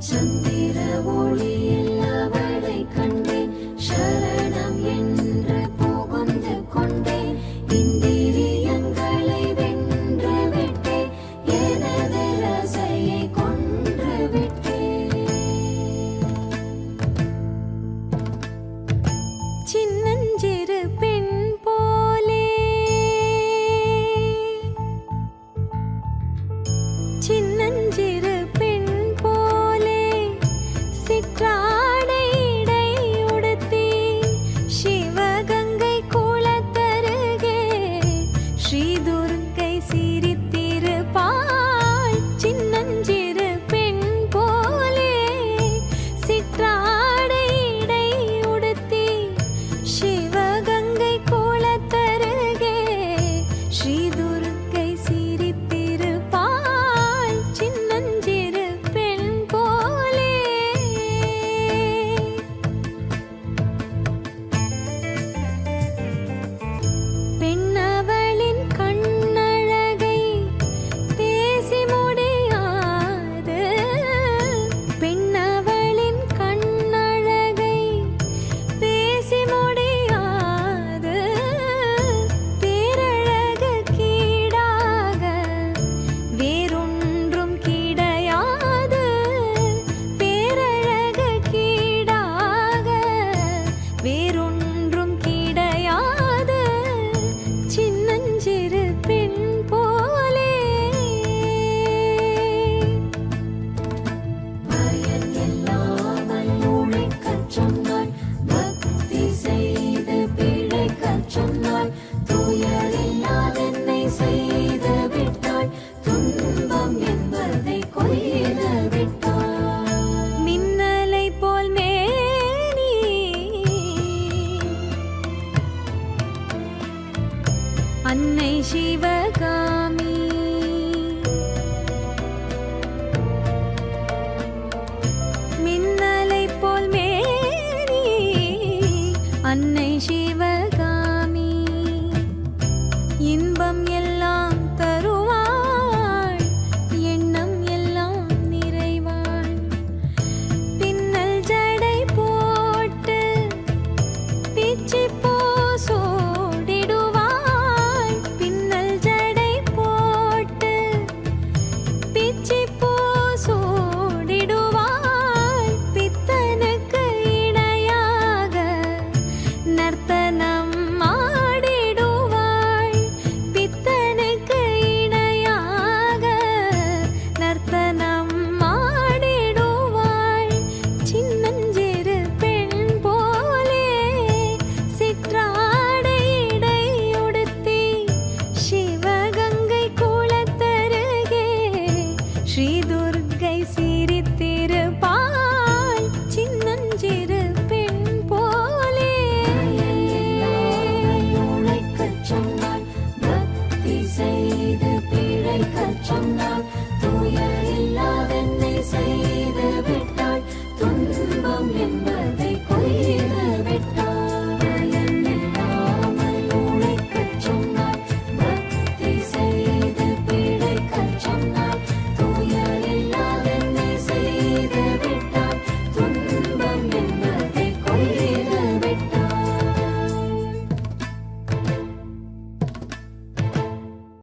சந்திர ஒளியே. அன்னை சிவகாமி. மின்னலை போல் மேரி அன்னை சிவகாமி. இந்த